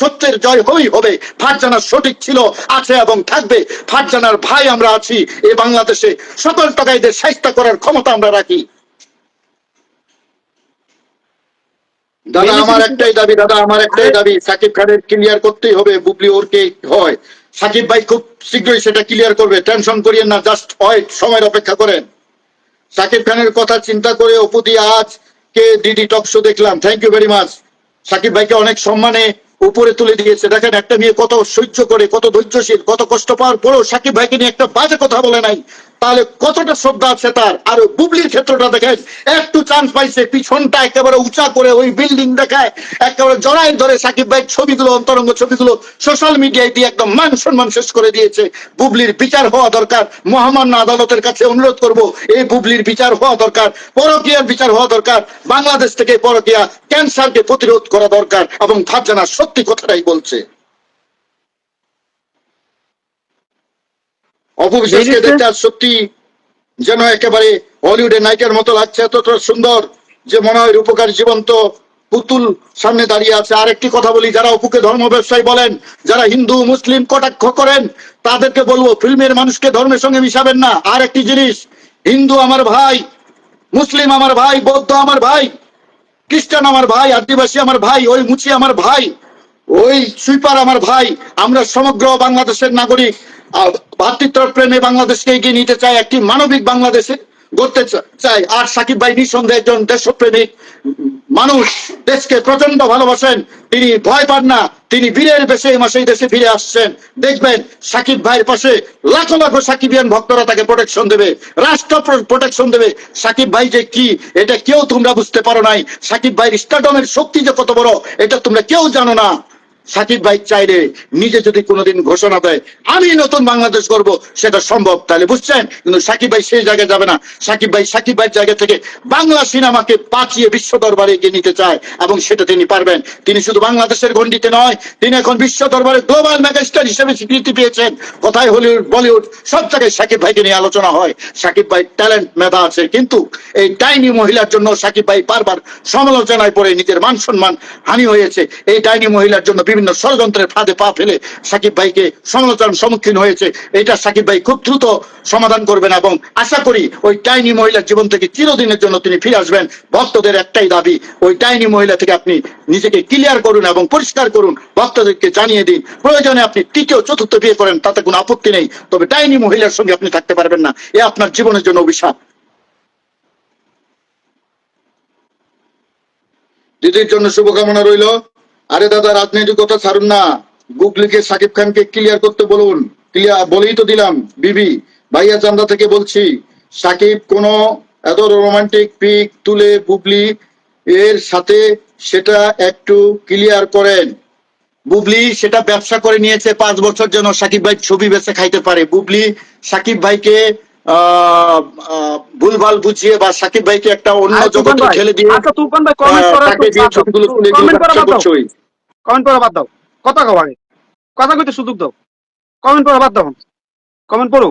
সত্যের জয় হই হবে। ফারজানা সঠিক ছিল আছে এবং থাকবে। ফারজানার ভাই আমরা আছি এই বাংলাদেশে। সকল টাকাইদের সাহিত্য করার ক্ষমতা আমরা রাখি। দাদা আমার একটাই দাবি দাদা আমার একটাই দাবি সাকিব খানের ক্লিয়ার করতেই হবে বুবলি ওর কে হয়। সাকিব ভাই খুব শীঘ্রই সেটা ক্লিয়ার করবে। টেনশন করিয়েন না জাস্ট ওয়েট সময়ের অপেক্ষা করেন। সাকিব খানের কথা চিন্তা করে অপু দিয়ে আজ কে ডিডি টক শো দেখলাম। Thank you very much Shakib ভাইকে অনেক সম্মানে উপরে তুলে দিয়েছে। দেখেন, একটা মেয়ে কত সহ্য করে, কত ধৈর্যশীল, কত কষ্ট পাওয়ার পরেও সাকিব ভাইকে নিয়ে একটা বাজে কথা বলে নাই। তাহলে কতটা শ্রদ্ধা আছে তার? আর বুবলির ক্ষেত্রটা দেখেন। একটু চান্স পাইছে, পিছনটা একেবারে উঁচা করে ওই বিল্ডিং দেখায়, একেবারে জড়াই ধরে সাকিব ভাই ছবিগুলো অন্তরঙ্গ ছবিগুলো সোশ্যাল মিডিয়ায় দিয়ে একদম মান সম্মান শেষ করে দিয়েছে। বুবলির বিচার হওয়া দরকার। মহামান্য আদালতের কাছে অনুরোধ করব, এই বুবলির বিচার হওয়া দরকার, পরকীয়ার বিচার হওয়া দরকার, বাংলাদেশ থেকে পরকীয়া ক্যান্সারকে প্রতিরোধ করা দরকার এবং ফারজানা সত্যি কথাটাই বলছে। অপবিশ্বাসকে দেখতে আর সত্যি যেন একেবারে হলিউডের নায়িকার মতো লাগছে এতটা সুন্দর যে মনে হয় রূপকার জীবন্ত পুতুল সামনে দাঁড়িয়ে আছে। আর একটি কথা বলি যারা অপুকে ধর্ম ব্যবসায়ী বলেন যারা হিন্দু মুসলিম কটাক্ষ করেন তাদেরকে বলব ফিল্মের মানুষকে ধর্মের সঙ্গে মিশাবেন না। আর একটি জিনিস হিন্দু আমার ভাই মুসলিম আমার ভাই বৌদ্ধ আমার ভাই খ্রিস্টান আমার ভাই আদিবাসী আমার ভাই ওই মুচি আমার ভাই ওই সুইপার আমার ভাই আমরা সমগ্র বাংলাদেশের নাগরিক ভ্রাতৃত্ব প্রেমে বাংলাদেশকে এগিয়ে নিতে চাই একটি মানবিক বাংলাদেশে গড়তে চাই আর সাকিব ভাই নিঃসন্দেহে একজন দেশপ্রেমিক মানুষ। দেশকে প্রচণ্ড ভালোবাসেন। তিনি ভয় পান না। তিনি বীরের বেশে এই মাসে দেশে ফিরে আসছেন। দেখবেন সাকিব ভাইয়ের পাশে লাখো লাখো সাকিবিয়ান ভক্তরা তাকে প্রোটেকশন দেবে। রাষ্ট্র প্রোটেকশন দেবে। সাকিব ভাই যে কি, এটা কেউ তোমরা বুঝতে পারো নাই। সাকিব ভাইয়ের স্টাডমের শক্তি যে কত বড়, এটা তোমরা কেউ জানো না। সাকিব ভাই চাইলে নিজে যদি কোনোদিন ঘোষণা দেয়, আমি নতুন বাংলাদেশ করব সেটা সম্ভব। তাহলে বুঝছেন? কিন্তু সাকিব ভাই সেই জায়গায় যাবে না। সাকিব ভাই, সাকিব ভাইয়ের জায়গা থেকে বাংলা সিনেমাকে বাঁচিয়ে বিশ্ব দরবারে এগিয়ে নিতে চায়, এবং সেটা তিনি পারবেন। তিনি শুধু বাংলাদেশের গণ্ডিতে নয়, তিনি এখন বিশ্ব দরবারে গ্লোবাল মেগাস্টার হিসেবে স্বীকৃতি পেয়েছেন। কোথায় হলিউড, বলিউড, সব জায়গায় সাকিব ভাইকে নিয়ে আলোচনা হয়। সাকিব ভাই ট্যালেন্ট মেধা আছে, কিন্তু এই ডাইনি মহিলার জন্য সাকিব ভাই বারবার সমালোচনায় পড়ে, নিজের মান সম্মান হানি হয়েছে। এই ডাইনি মহিলার জন্য বিভিন্ন ষড়যন্ত্রের ফাঁদে পা ফেলে সাকিব ভাইকে সমালোচনার সম্মুখীন হয়েছে। এটা সাকিব ভাই খুব দ্রুত সমাধান করবেন এবং আশা করি ওই ডাইনি মহিলার জীবন থেকে চিরদিনের জন্য তিনি ফিরে আসবেন। ভক্তদের একটাই দাবি, ওই ডাইনি মহিলা থেকে আপনি নিজেকে ক্লিয়ার করুন এবং পরিষ্কার করুন। ভক্তদেরকে জানিয়ে দিন, প্রয়োজনে আপনি তৃতীয়, চতুর্থ বিয়ে করেন, তাতে কোনো আপত্তি নেই। তবে টাইনি মহিলার সঙ্গে আপনি থাকতে পারবেন না। এ আপনার জীবনের জন্য অভিশাপ। দিদির জন্য শুভকামনা রইল। আরে দাদা, রাজনৈতিক কথা ছাড়ুন না। গুগলিকে সাকিব খানকে ক্লিয়ার করতে বলুন। ক্লিয়ার বলেই তো দিলাম, বিবি। ভাইয়া চান্দা থেকে বলছি, সাকিব কোন এত রোমান্টিক পিক তুলে বুবলি এর সাথে সেটা একটু ক্লিয়ার করেন। বুবলি সেটা ব্যবসা করে নিয়েছে, পাঁচ বছর যেন সাকিব ভাই ছবি বেছে খাইতে পারে। বুবলি সাকিব ভাইকে ভুলভাল বুঝিয়ে বা সাকিব ভাইকে একটা অন্য জগতে দিয়ে আচ্ছা তুফান ভাই কমেন্ট আহ, করা তাকে দিয়ে ছবিগুলো তুলে দিয়ে কমেন্ট করা বাদ দাও। কমেন্ট করা বাদ দাও। কথা কও আগে। কথা কইতে সুযোগ দাও। কমেন্ট করা বাদ দাও। কমেন্ট পড়ো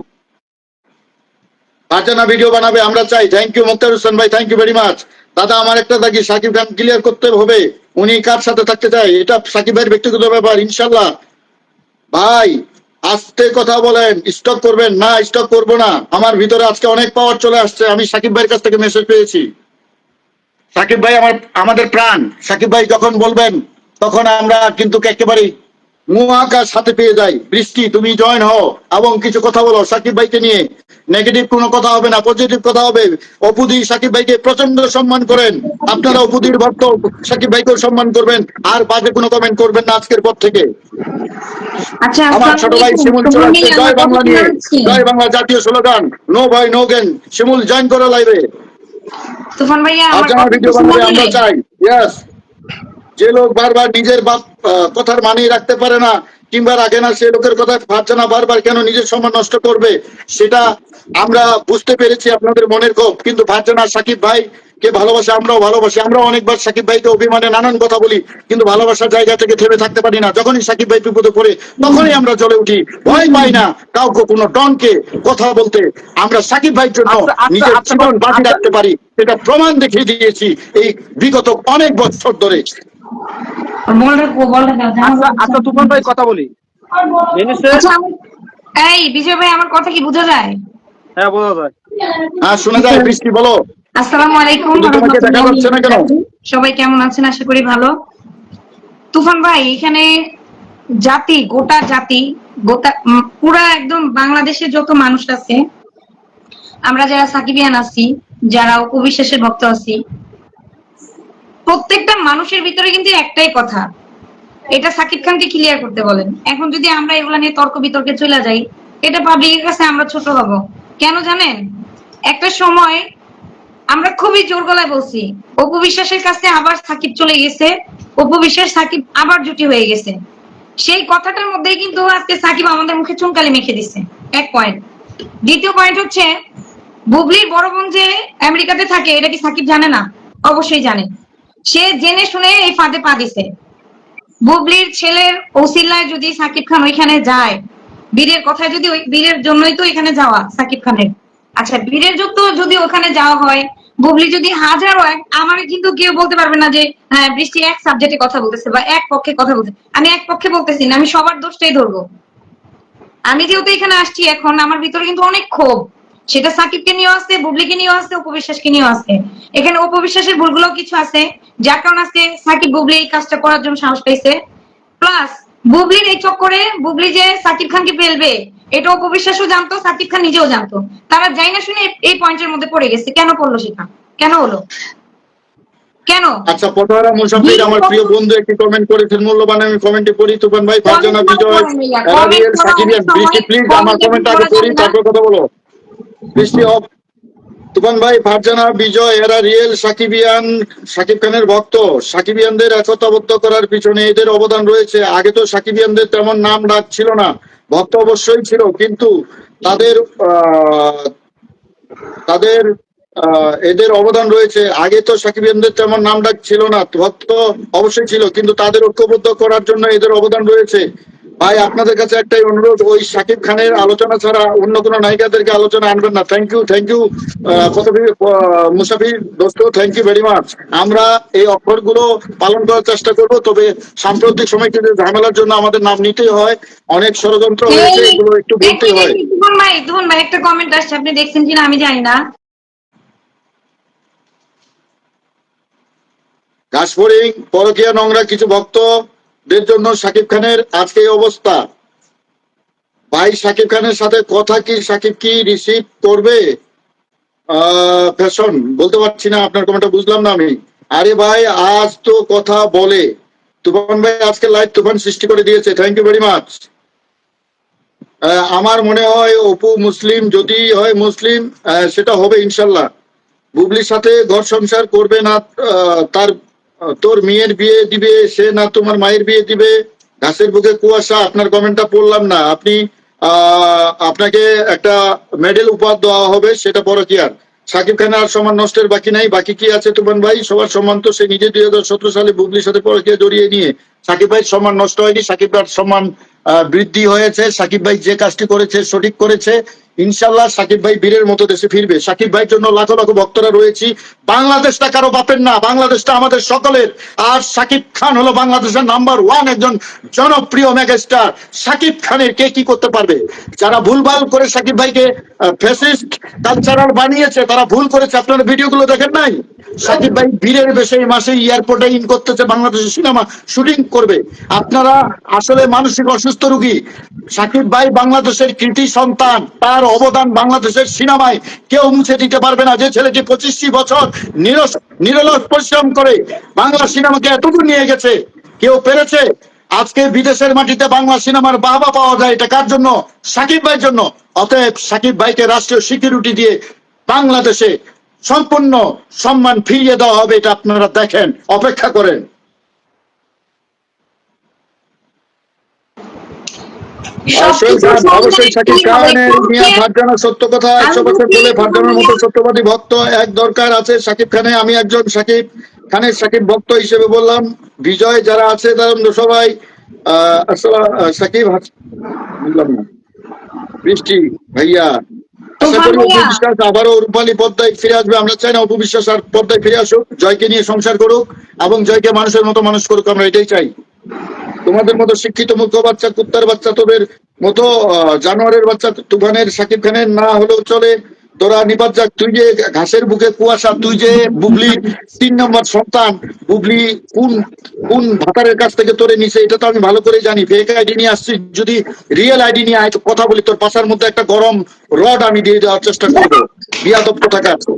ফারজানা ভিডিও বানাবে আমরা চাই। থ্যাংক ইউ মুক্তার হোসেন ভাই থ্যাংক ইউ ভেরি মাচ দাদা আমার একটা দাগি সাকিব খান ক্লিয়ার করতে হবে। উনি কার সাথে থাকতে চায়? এটা সাকিব ভাইয়ের ব্যক্তিগত ব্যাপার ইনশাল্লাহ। ভাই আস্তে কথা বলেন স্টক করবেন? না স্টক করব না। আমার ভিতরে আজকে অনেক পাওয়ার চলে আসছে। আমি সাকিব ভাইয়ের কাছ থেকে মেসেজ পেয়েছি। সাকিব ভাই আমার, আমাদের প্রাণ। সাকিব ভাই যখন বলবেন, তখন আমরা কিন্তু একেবারে মুহাকার সাথে পেয়ে যাই। বৃষ্টি, তুমি জয়েন হও এবং কিছু কথা বলো সাকিব ভাইকে নিয়ে। নেগেটিভ কোনো কথা হবে না পজিটিভ কথা হবে। অপুদি সাকিব ভাইকে প্রচণ্ড সম্মান করেন। আপনারা অপুদির ভক্ত সাকিব ভাইকেও সম্মান করবেন। আর বাজে কোনো কমেন্ট করবেন না আজকের পর থেকে। আচ্ছা আমার ছোট ভাই শিমুল জয় বাংলা নিয়ে জয় বাংলা জাতীয় স্লোগান নো ভয় নো গেন শিমুল জয়েন করে লাইভে ভাইয়া আমার ভিডিও বানাবে আমরা চাই। ইয়েস যে লোক বারবার নিজের বাপ কথার মানিয়ে রাখতে পারে না কিংবা রাখে না সে লোকের কথা ভাবছে না বারবার কেন নিজের সম্মান নষ্ট করবে? সেটা আমরা বুঝতে পেরেছি আপনাদের মনের ক্ষোভ। কিন্তু ভাবছে না সাকিব ভাই কে ভালোবাসে? আমরাও ভালোবাসি। আমরা অনেকবার সাকিব ভাইকে অভিমানে নানান কথা বলি কিন্তু ভালোবাসার জায়গা থেকে থেমে থাকতে পারি না। যখনই সাকিব ভাই বিপদে পড়ে তখনই আমরা জ্বলে উঠি। ভয় পাই না কাউকে কোনো ডনকে কথা বলতে। আমরা সাকিব ভাইয়ের জন্য আচ্ছা, আচ্ছা, নিজের আচ্ছা, জীবন আচ্ছা। রাখতে পারি। এটা প্রমাণ দেখিয়ে দিয়েছি এই বিগত অনেক বছর ধরে বলটা বলটা দাও জানো আচ্ছা আচ্ছা তুফান ভাই কথা বলি। আচ্ছা এই বিজয় ভাই আমার কথা কি বোঝা যায়? হ্যাঁ বোঝা যায়। হ্যাঁ শোনা যায় বৃষ্টি বলো। আসসালামু আলাইকুম? সবাই কেমন আছেন? আশা করি ভালো। তুফান ভাই এখানে জাতি গোটা জাতি গোটা পুরা একদম বাংলাদেশে যত মানুষ আছে আমরা যারা সাকিবিয়ান আছি যারা উপবিশ্বাসের ভক্ত আছি প্রত্যেকটা মানুষের ভিতরে কিন্তু একটাই কথা। এটা সাকিব খানকে ক্লিয়ার করতে বলেন। এখন যদি আমরা এগুলা নিয়ে তর্ক বিতর্কে চলে যাই, এটা পাবলিকের কাছে আমরা ছোট হব। কেন জানেন? একটা সময় আমরা খুবই জোর গলায় বলছি, অপু বিশ্বাসের কাছে আবার সাকিব চলে গেছে, অপু বিশ্বাস সাকিব আবার জুটি হয়ে গেছে। সেই কথাটার মধ্যেই কিন্তু আজকে সাকিব আমাদের মুখে চুনকালি মেখে দিচ্ছে। এক পয়েন্ট দ্বিতীয় পয়েন্ট হচ্ছে, বুবলির বড় বোন যে আমেরিকাতে থাকে, এটা কি সাকিব জানে না? অবশ্যই জানে। সে জেনে শুনে এই ফাঁদে পা দিছে। বুবলির ছেলের ওসিল্লায় যদি সাকিব খান ওইখানে যায়, বীরের কথায় যদি ওই বীরের জন্যই তো এখানে যাওয়া সাকিব খানের। আচ্ছা বীরের যুক্ত যদি ওখানে যাওয়া হয়, বুবলি যদি হাজারো এক আমার কিন্তু কেউ বলতে পারবে না যে হ্যাঁ বৃষ্টি এক সাবজেক্টে কথা বলতেছে বা এক পক্ষে কথা বলতে আমি এক পক্ষে বলতেছি না, আমি সবার দোষটাই ধরবো। আমি যেহেতু এখানে আসছি এখন, আমার ভিতরে কিন্তু অনেক ক্ষোভ। সেটা সাকিবকে নিয়েও আসছে, বুবলিকে নিয়েও আসছে উপবিশ্বাসকে নিয়েও আসছে। এখানে উপবিশ্বাসের ভুলগুলো কিছু আছে। যার কারণে আজকে সাকিব বুবলি এই কাজটা করার জন্য সাহস পেয়েছে প্লাস বুবলির এই চক্করে বুবলি যে সাকিব খানকে ফেলবে এটা উপবিশ্বাসও জানতো সাকিব খান নিজেও জানতো। তারা যাই না শুনে এই পয়েন্টের মধ্যে পড়ে গেছে। কেন পড়ল সেটা কেন হলো? কেন? আচ্ছা পটোয়ারা মুসাফির আমার প্রিয় বন্ধু একটি কমেন্ট করেছেন মূল্যবান আমি কমেন্টে পড়ি তুফান ভাই ফারজানা বিজয় রাবিয়েল সাকিবিয়ান বৃষ্টি প্লিজ আমার কমেন্ট আগে পড়ি তারপর কথা বলো। বৃষ্টি অফ তুফান ভাই ফারজানা, বিজয়, এরা রিয়েল সাকিবিয়ান সাকিব খানের ভক্ত। সাকিবিয়ানদের একতাবদ্ধ করার পিছনে এদের অবদান রয়েছে। আগে তো সাকিবিয়ানদের তেমন নাম ডাক ছিল না। ভক্ত অবশ্যই ছিল, কিন্তু তাদের তাদের এদের অবদান রয়েছে। আগে তো সাকিবিয়ানদের তেমন নাম ডাক ছিল না, ভক্ত অবশ্যই ছিল, কিন্তু তাদের ঐক্যবদ্ধ করার জন্য এদের অবদান রয়েছে। ভাই আপনাদের কাছে একটাই অনুরোধ ওই সাকিব খানের আলোচনা ছাড়া অন্য কোনো নায়িকাদেরকে আলোচনা আনবেন না। থ্যাংক ইউ থ্যাংক ইউ মুসাফির দোস্ত থ্যাংক ইউ ভেরি মাচ আমরা এই অক্ষরগুলো পালন করার চেষ্টা করব তবে সাম্প্রতিক সময় কিন্তু ঝামেলার জন্য আমাদের নাম নিতেই হয়। অনেক ষড়যন্ত্র হয়েছে এগুলো একটু বলতেই হয়। ভাই ভাই একটা কমেন্ট আসছে আপনি দেখছেন কিনা আমি জানি না। ঘাসফড়িং পরকীয়া নোংরা কিছু ভক্তদের জন্য সাকিব খানের আজকে অবস্থা। ভাই সাকিব খানের সাথে কথা কি, সাকিব কি রিসিভ করবে? ফ্যাশন বলতে পারছি না, আপনার কমেন্টটা বুঝলাম না আমি। আরে ভাই, আজ তো কথা বলে। তুফান ভাই আজকে লাইভ তুফান সৃষ্টি করে দিয়েছে থ্যাংক ইউ ভেরি মাচ আমার মনে হয় অপু মুসলিম, যদি হয় মুসলিম সেটা হবে ইনশাল্লাহ। বুবলির সাথে ঘর সংসার করবে না তার তোর মেয়ের বিয়ে দিবে, সে না তোমার মায়ের বিয়ে দিবে। ঘাসের বুকে কুয়াশা, আপনার কমেন্টটা পড়লাম না। আপনি আপনাকে একটা মেডেল উপহার দেওয়া হবে, সেটা বড় কি আর সাকিব খানের আর সমান নষ্টের বাকি নাই, বাকি কি আছে তুমান ভাই? সবার সম্মান তো সে নিজে দুই হাজার সতেরো সালে বুবলির সাথে পরকিয়া জড়িয়ে নিয়ে। সাকিব ভাই সম্মান নষ্ট হয়নি, সাকিব ভাইয়ের সম্মান বৃদ্ধি হয়েছে। সাকিব ভাই যে কাজটি করেছে, সঠিক করেছে। ইনশাল্লাহ সাকিব ভাই বীরের মতো দেশে ফিরবে। সাকিব ভাইয়ের জন্য লাখো লাখো ভক্তরা রয়েছি। বাংলাদেশটা কারও বাপের না, বাংলাদেশটা আমাদের সকলের। আর সাকিব খান হলো বাংলাদেশের নাম্বার ওয়ান একজন জনপ্রিয় মেগাস্টার সাকিব খানের কে কি করতে পারবে? যারা ভুলভাল করে সাকিব ভাইকে ফেসিস্ট কালচারাল বানিয়েছে, তারা ভুল করেছে। আপনারা ভিডিওগুলো দেখেন নাই? সাকিব ভাই বীরের বেশে এই মাসে এয়ারপোর্টে ইন করতেছে, বাংলাদেশের সিনেমা শুটিং করবে। আপনারা আসলে মানসিক অসুস্থ রুগী। সাকিব ভাই বাংলাদেশের কৃতি সন্তান, তার অবদান বাংলাদেশের সিনেমায় কেউ মুছে দিতে পারবে না। যে ছেলেটি পঁচিশটি বছর নিরলস পরিশ্রম করে বাংলা সিনেমাকে এতদূর নিয়ে গেছে, কেউ পেরেছে? আজকে বিদেশের মাটিতে বাংলা সিনেমার বাহবা পাওয়া যায় এটা কার জন্য? সাকিব ভাইয়ের জন্য। অতএব সাকিব ভাইকে রাষ্ট্রীয় সিকিউরিটি দিয়ে বাংলাদেশে সম্পূর্ণ সম্মান ফিরিয়ে দেওয়া হবে, এটা আপনারা দেখেন, অপেক্ষা করেন। অবশ্যই সাকিব খানের মিয়া ফারজানা সত্য কথা একশো বছর বলে? ফারজানার মতো সত্যবাদী ভক্ত এক দরকার আছে সাকিব খানে আমি একজন সাকিব খানের সাকিব ভক্ত হিসেবে বললাম বিজয় যারা আছে তারা সবাই সাকিব না। বৃষ্টি ভাইয়া আবারও রূপালী পর্দায় ফিরে আসবে আমরা চাই না অপবিশ্বাস আর পর্দায় ফিরে আসুক জয়কে নিয়ে সংসার করুক এবং জয়কে মানুষের মতো মানুষ করুক আমরা এটাই চাই। তোমাদের মতো শিক্ষিত মুখ্য বাচ্চা, কুত্তার বাচ্চা তোদের মতো জানোয়ারের বাচ্চা, তুফানের, সাকিব খানের না হলেও চলে। তোরা নিপাত যাক, তুই যে ঘাসের বুকে কুয়াশা, তুই যে বুবলি তিন নম্বর সন্তান, বুবলি কোন কোন ভাতারের কাছ থেকে তোরে নিছে, এটা তো আমি ভালো করে জানি। ফেক আইডি নিয়ে আসছি যদি রিয়েল আইডি নিয়ে আয়, কথা বলি, তোর পাশার মধ্যে একটা গরম রড আমি দিয়ে দেওয়ার চেষ্টা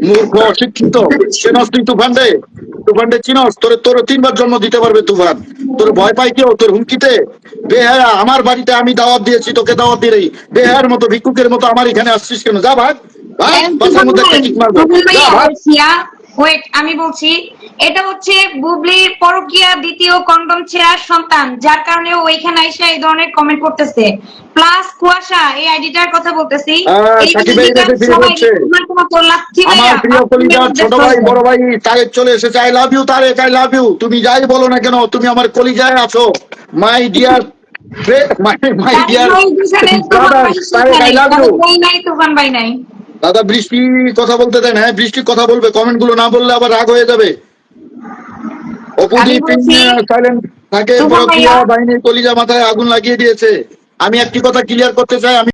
মূর্খ, অশিক্ষিত তুই চিনস, তোর তোর তিনবার জন্ম দিতে পারবে তুফান। তোর ভয় পাই কেউ, তোর হুমকিতে? বেহায়া আমার বাড়িতে আমি দাওয়াত দিয়েছি, তোকে দাওয়াত দিলেই। বেহায়ার মতো ভিক্ষুকের মতো আমার এখানে আসছিস কেন? যা ভাগ। ওয়েট আমি বলছি এটা হচ্ছে বুবলির পরকিয়া দ্বিতীয় কন্ডম ছেঁড়ার সন্তান যার কারণে ওইখানে এসে এই ধরনের কমেন্ট করতেছে। প্লাস কুয়াশা এই আইডিটার কথা বলতেছি। আমার প্রিয় কলিজা ছোট ভাই বড় ভাই তারেক চলে এসেছে। I love you Tarek I love you তুমি যাই বলো না কেন তুমি আমার কলিজায় আছো। মাই ডিয়ার মাই ডিয়ার ভাই দুজনে তুফান ভাই তারেক আই লাভ ইউ নাই তুফান ভাই নাই। দাদা বৃষ্টি কথা বলতে দেন হ্যাঁ বৃষ্টি কথা বলবে কমেন্টগুলো না বললে আবার রাগ হয়ে যাবে। অপুদীপ সাইলেন্ট থাকে বাহিনীর কলিজা মাথায় আগুন লাগিয়ে দিয়েছে। আমি একটি কথা ক্লিয়ার করতে চাই আমি